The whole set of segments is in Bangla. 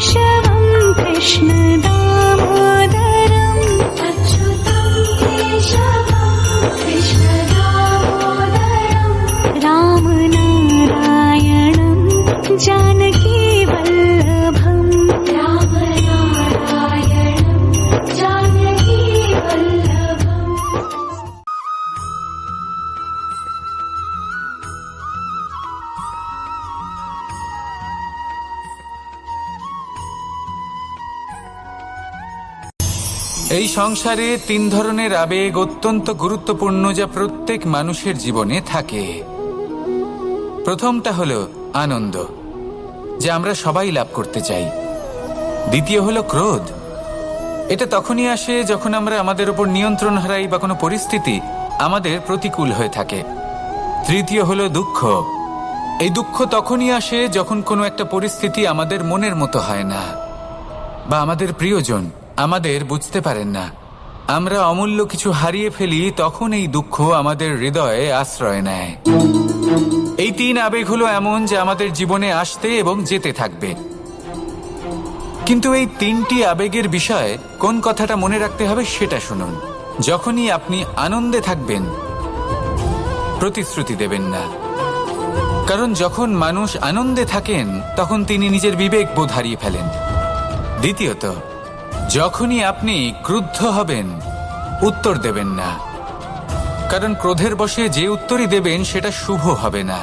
श्या कृष्णदा। সংসারে তিন ধরনের আবেগ অত্যন্ত গুরুত্বপূর্ণ যা প্রত্যেক মানুষের জীবনে থাকে। প্রথমটা হলো আনন্দ, যা আমরা সবাই লাভ করতে চাই। দ্বিতীয় হলো ক্রোধ। এটা তখনই আসে যখন আমরা আমাদের উপর নিয়ন্ত্রণ হারাই বা কোনো পরিস্থিতি আমাদের প্রতিকূল হয়ে থাকে। তৃতীয় হলো দুঃখ। এই দুঃখ তখনই আসে যখন কোনো একটা পরিস্থিতি আমাদের মনের মতো হয় না, বা আমাদের প্রিয়জন আমাদের বুঝতে পারেন না। আমরা অমূল্য কিছু হারিয়ে ফেলি, তখন এই দুঃখ আমাদের হৃদয়ে আশ্রয় নেয়। এই তিন আবেগ হলো এমন যে আমাদের জীবনে আসতে এবং যেতে থাকবে। কিন্তু এই তিনটি আবেগের বিষয়ে কোন কথাটা মনে রাখতে হবে সেটা শুনুন। যখনই আপনি আনন্দে থাকবেন, প্রতিশ্রুতি দেবেন না। কারণ যখন মানুষ আনন্দে থাকেন, তখন তিনি নিজের বিবেক বোধ হারিয়ে ফেলেন। দ্বিতীয়ত যখনই আপনি ক্রুদ্ধ হবেন, উত্তর দেবেন না। কারণ ক্রোধের বশে যে উত্তরই দেবেন, সেটা শুভ হবে না।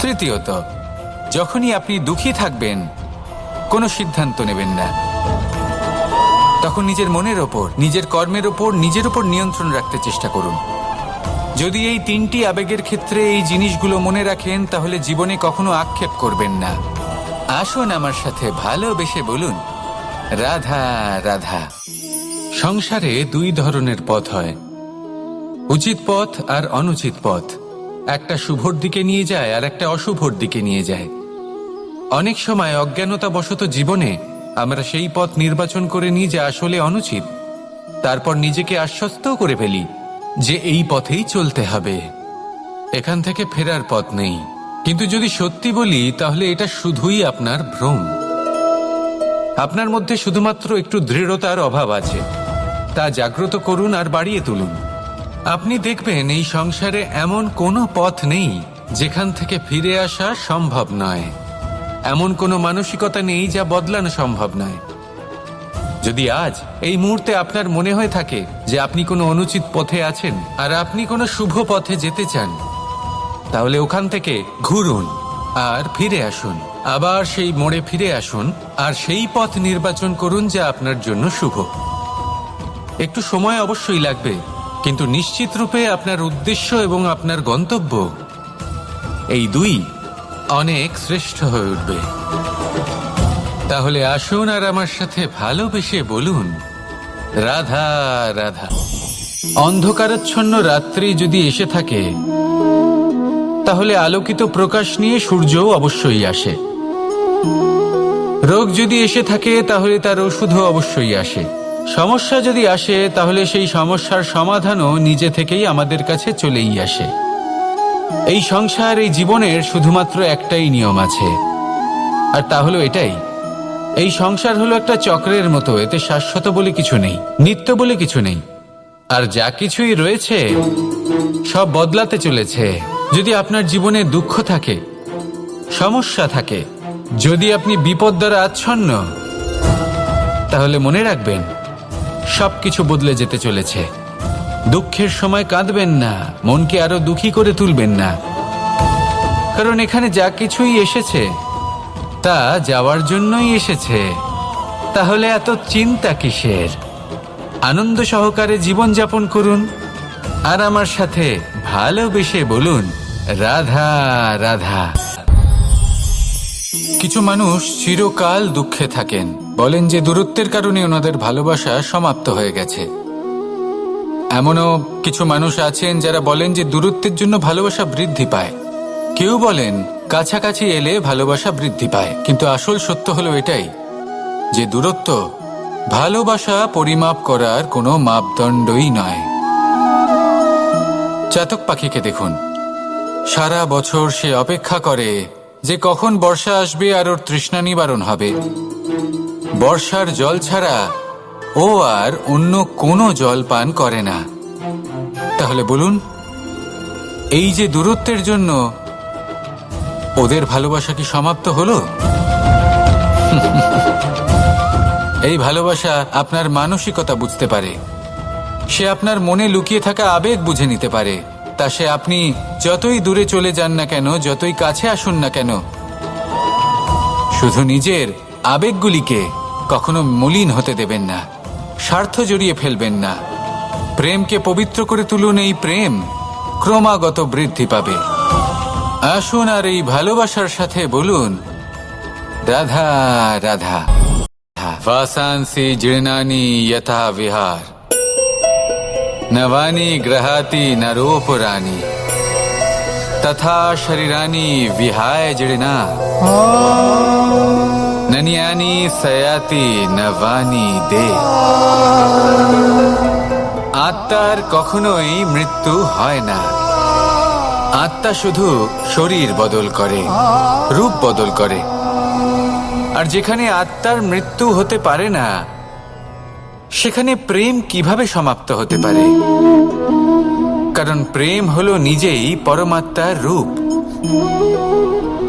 তৃতীয়ত, যখনই আপনি দুঃখী থাকবেন, কোনো সিদ্ধান্ত নেবেন না। তখন নিজের মনের ওপর, নিজের কর্মের ওপর, নিজের ওপর নিয়ন্ত্রণ রাখতে চেষ্টা করুন। যদি এই তিনটি আবেগের ক্ষেত্রে এই জিনিসগুলো মনে রাখেন, তাহলে জীবনে কখনো আক্ষেপ করবেন না। আসুন আমার সাথে ভালোবেসে বলুন রাধা রাধা। সংসারে দুই ধরনের পথ হয়। উচিত পথ আর অনুচিত পথ। একটা শুভর দিকে নিয়ে যায় আর একটা অশুভর দিকে নিয়ে যায়। অনেক সময় অজ্ঞানতাবশত জীবনে আমরা সেই পথ নির্বাচন করে নিই যা আসলে অনুচিত। তারপর নিজেকে আশ্বস্তও করে ফেলি যে এই পথেই চলতে হবে। এখান থেকে ফেরার পথ নেই। কিন্তু যদি সত্যি বলি, তাহলে এটা শুধুই আপনার ভ্রম। আপনার মধ্যে শুধুমাত্র একটু দৃঢ়তার অভাব আছে। তা জাগ্রত করুন আর বাড়িয়ে তুলুন। আপনি দেখবেন এই সংসারে এমন কোনো পথ নেই যেখান থেকে ফিরে আসা সম্ভব নয়। এমন কোনো মানসিকতা নেই যা বদলানো সম্ভব নয়। যদি আজ এই মুহূর্তে আপনার মনে হয়ে থাকে যে আপনি কোনো অনুচিত পথে আছেন আর আপনি কোনো শুভ পথে যেতে চান, তাহলে ওখান থেকে ঘুরুন আর ফিরে আসুন। আবার সেই মোড়ে ফিরে আসুন আর সেই পথ নির্বাচন করুন যা আপনার জন্য শুভ। একটু সময় অবশ্যই লাগবে, কিন্তু নিশ্চিত রূপে আপনার উদ্দেশ্য এবং আপনার গন্তব্য এই দুই অনেক শ্রেষ্ঠ হয়ে উঠবে। তাহলে আসুন আর আমার সাথে ভালোবেসে বলুন, রাধা রাধা। অন্ধকারাচ্ছন্ন রাত্রি যদি এসে থাকে, তাহলে আলোকিত প্রকাশ নিয়ে সূর্যও অবশ্যই আসে। রোগ যদি এসে থাকে, তাহলে তার ওষুধও অবশ্যই আসে। সমস্যা যদি আসে, তাহলে সেই সমস্যার সমাধানও নিজে থেকেই আমাদের কাছে চলেই আসে। এই সংসার, এই জীবনের শুধুমাত্র একটাই নিয়ম আছে। আর তা হলো এটাই। এই সংসার হলো একটা চক্রের মতো, এতে শাশ্বত বলে কিছু নেই, নিত্য বলে কিছু নেই। আর যা কিছুই রয়েছে, সব বদলাতে চলেছে। যদি আপনার জীবনে দুঃখ থাকে, সমস্যা থাকে যদি আপনি বিপদ দ্বারা আচ্ছন্ন, তাহলে মনে রাখবেন, সবকিছু বদলে যেতে চলেছে। দুঃখের সময় কাঁদবেন না, মনকে আরও দুঃখী করে তুলবেন না। কারণ এখানে যা কিছুই এসেছে, তা যাওয়ার জন্যই এসেছে। তাহলে এত চিন্তা কিসের? আনন্দ সহকারে জীবনযাপন করুন, আর আমার সাথে ভালোবেসে বলুন, রাধা রাধা। কিছু মানুষ চিরকাল দুঃখে থাকেন। বলেন যে দূরত্বের কারণে ওনাদের ভালোবাসা সমাপ্ত হয়ে গেছে। এমনও কিছু মানুষ আছেন যারা বলেন যে দূরত্বের জন্য ভালোবাসা বৃদ্ধি পায়। কেউ বলেন, কাছাকাছি এলে ভালোবাসা বৃদ্ধি পায়। কিন্তু আসল সত্য হলো এটাই, যে দূরত্ব ভালোবাসা পরিমাপ করার কোনো মাপদণ্ডই নয়। চাতক পাখিকে দেখুন। সারা বছর সে অপেক্ষা করে যে কখন বর্ষা আসবে আর ওর তৃষ্ণা নিবারণ হবে। বর্ষার জল ছাড়া ও আর অন্য কোনো জল পান করে না। তাহলে বলুন, এই যে দূরত্বের জন্য ওদের ভালোবাসা কি সমাপ্ত হলো? এই ভালোবাসা আপনার মানসিকতা বুঝতে পারে। সে আপনার মনে লুকিয়ে থাকা আবেগ বুঝে নিতে পারে। তা সে আপনি যতই দূরে চলে যান না কেন, যতই কাছে আসুন না কেন, শুধু নিজের আবেগগুলিকে কখনো মলিন হতে দেবেন না, স্বার্থ জড়িয়ে ফেলবেন না। প্রেমকে পবিত্র করে তুলুন এই প্রেম, ক্রমাগত বৃদ্ধি পাবে। আসুন আর এই ভালোবাসার সাথে বলুন, রাধা রাধা ভাসানি জির্ণানি, যথা বিহার। विहार नवानि ग्रहाति नरोपराणि तथा शरीराणि विहाय जीर्णा नन्यानि सयाति नवानि दे আত্মার কখনোই মৃত্যু হয় না আত্মা শুধু শরীর বদল করে রূপ বদল করে আর যেখানে আত্মার মৃত্যু হতে পারে না সেখানে প্রেম কীভাবে সমাপ্ত হতে পারে? কারণ প্রেম হলো নিজেই পরমাত্মার রূপ।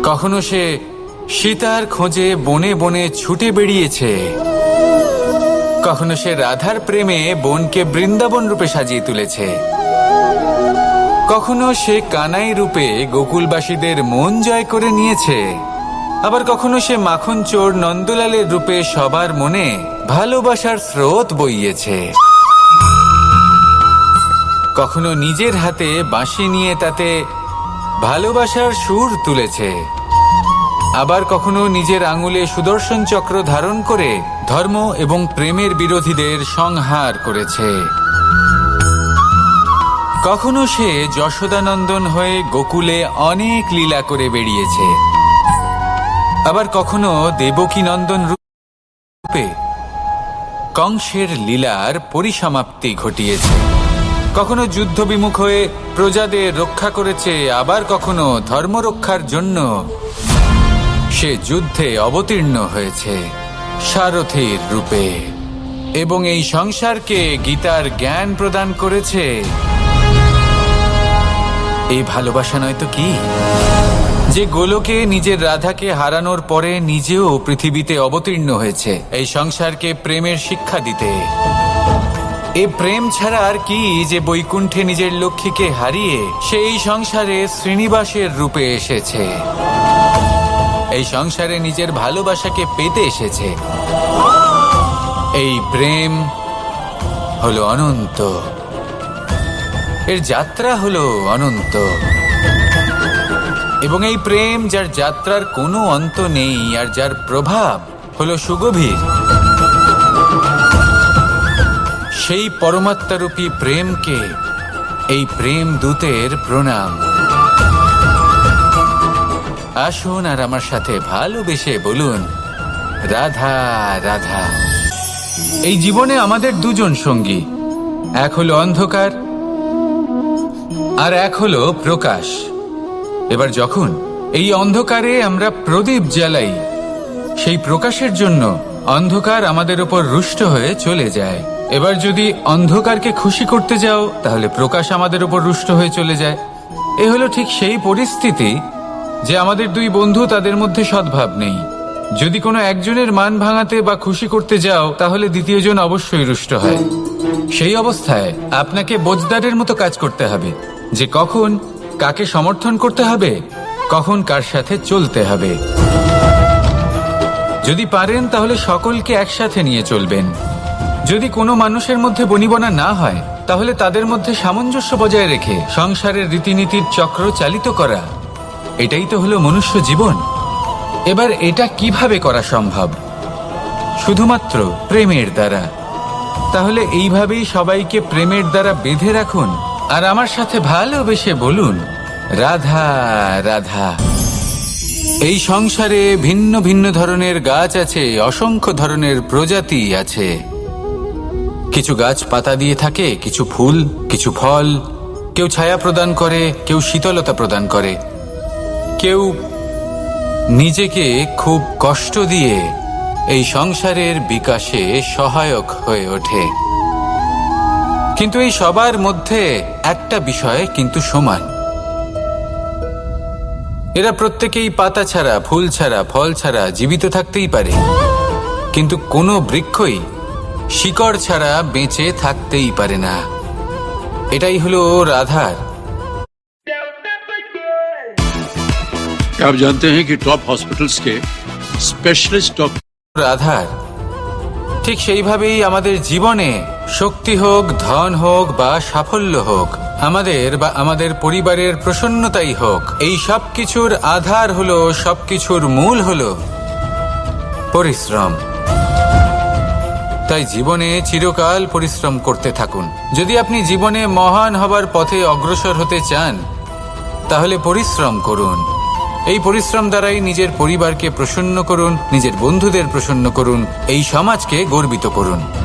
কখনো সে সীতার খোঁজে বনে বনে ছুটে বেরিয়েছে কখনো সে রাধার প্রেমে বনকে বৃন্দাবন রূপে সাজিয়ে তুলেছে। কখনো সে কানাই রূপে গোকুলবাসীদের মন জয় করে নিয়েছে। আবার কখনো সে মাখন চোর নন্দলালের রূপে সবার মনে ভালোবাসার স্রোত বইয়েছে। কখনো নিজের হাতে বাঁশি নিয়ে তাতে ভালোবাসার সুর তুলেছে। আবার কখনো নিজের আঙুলে সুদর্শন চক্র ধারণ করে ধর্ম এবং প্রেমের বিরোধীদের সংহার করেছে। কখনো সে যশোদানন্দন হয়ে গোকুলে অনেক লীলা করে বেরিয়েছে আবার কখনো দেবকী নন্দন রূপে কংসের লীলার পরিসমাপ্তি ঘটিয়েছে। কখনো যুদ্ধ বিমুখ হয়ে প্রজাদের রক্ষা করেছে, আবার কখনো ধর্ম রক্ষার জন্য সে যুদ্ধে অবতীর্ণ হয়েছে সারথীর রূপে। এবং এই সংসারকে গীতার জ্ঞান প্রদান করেছে। এই ভালোবাসা নয় তো কি? যে গোলকে নিজের রাধাকে হারানোর পরে নিজেও পৃথিবীতে অবতীর্ণ হয়েছে। এই সংসারকে প্রেমের শিক্ষা দিতে। এ প্রেম ছাড়া আর কি যে বৈকুণ্ঠে নিজের লক্ষ্মীকে হারিয়ে সেই সংসারে শ্রীনিবাসের রূপে এসেছে। এই সংসারে নিজের ভালোবাসাকে পেতে এসেছে। এই প্রেম হলো অনন্ত। এর যাত্রা হলো অনন্ত। এবং এই প্রেম যার যাত্রার কোনো অন্ত নেই আর যার প্রভাব হলো সুগভীর। সেই পরমাত্মারূপী প্রেমকে এই প্রেম দূতের প্রণাম। আসুন আর আমার সাথে ভালোবেসে বলুন, রাধা রাধা। এই জীবনে আমাদের দুজন সঙ্গী, এক হলো অন্ধকার আর এক হলো প্রকাশ। এবার যখন এই অন্ধকারে আমরা প্রদীপ জ্বালাই, সেই প্রকাশের জন্য অন্ধকার আমাদের ওপর রুষ্ট হয়ে চলে যায়। এবার যদি অন্ধকারকে খুশি করতে যাও, তাহলে প্রকাশ আমাদের ওপর রুষ্ট হয়ে চলে যায়। এ হলো ঠিক সেই পরিস্থিতি যে আমাদের দুই বন্ধু তাদের মধ্যে সদ্ভাব নেই। যদি কোনো একজনের মান ভাঙাতে বা খুশি করতে যাও, তাহলে দ্বিতীয়জন অবশ্যই রুষ্ট হয়। সেই অবস্থায় আপনাকে বোজদারের মতো কাজ করতে হবে, যে কখন কাকে সমর্থন করতে হবে? কখন কার সাথে চলতে হবে? যদি পারেন, তাহলে সকলকে একসাথে নিয়ে চলবেন। যদি কোনো মানুষের মধ্যে বনিবনা না হয়, তাহলে তাদের মধ্যে সামঞ্জস্য বজায় রেখে সংসারের রীতিনীতির চক্র চালিত করা। এটাই তো হলো মনুষ্য জীবন। এবার এটা কীভাবে করা সম্ভব? শুধুমাত্র প্রেমের দ্বারা। তাহলে এইভাবেই সবাইকে প্রেমের দ্বারা বেঁধে রাখুন। আর আমার সাথে ভালোবেসে বলুন, রাধা রাধা। এই সংসারে ভিন্ন ভিন্ন ধরনের গাছ আছে, অসংখ্য ধরনের প্রজাতি আছে। কিছু গাছ পাতা দিয়ে থাকে, কিছু ফুল, কিছু ফল। কেউ ছায়া প্রদান করে, কেউ শীতলতা প্রদান করে। কেউ নিজেকে খুব কষ্ট দিয়ে এই সংসারের বিকাশে সহায়ক হয়ে ওঠে। কিন্তু এই সবার মধ্যে একটা বিষয় কিন্তু সমান এরা প্রত্যেকেই পাতা ছাড়া ফুল ছাড়া ফল ছাড়া জীবিত থাকতেই পারে কিন্তু কোনো বৃক্ষই শিকড় ছাড়া বেঁচে থাকতেই পারে না এটাই হলো রাধার क्या आप जानते हैं कि टॉप हॉस्पिटल्स के स्पेशलिस्ट डॉक्टर রাধার ঠিক সেইভাবেই আমাদের জীবনে শক্তি হোক, ধন হোক বা সাফল্য হোক, আমাদের বা আমাদের পরিবারের প্রসন্নতাই হোক, এই সব কিছুর আধার হলো, সবকিছুর মূল হলো পরিশ্রম। তাই জীবনে চিরকাল পরিশ্রম করতে থাকুন। যদি আপনি জীবনে মহান হবার পথে অগ্রসর হতে চান, তাহলে পরিশ্রম করুন। এই পরিশ্রম দ্বারাই নিজের পরিবারকে প্রসন্ন করুন, নিজের বন্ধুদের প্রসন্ন করুন, এই সমাজকে গর্বিত করুন।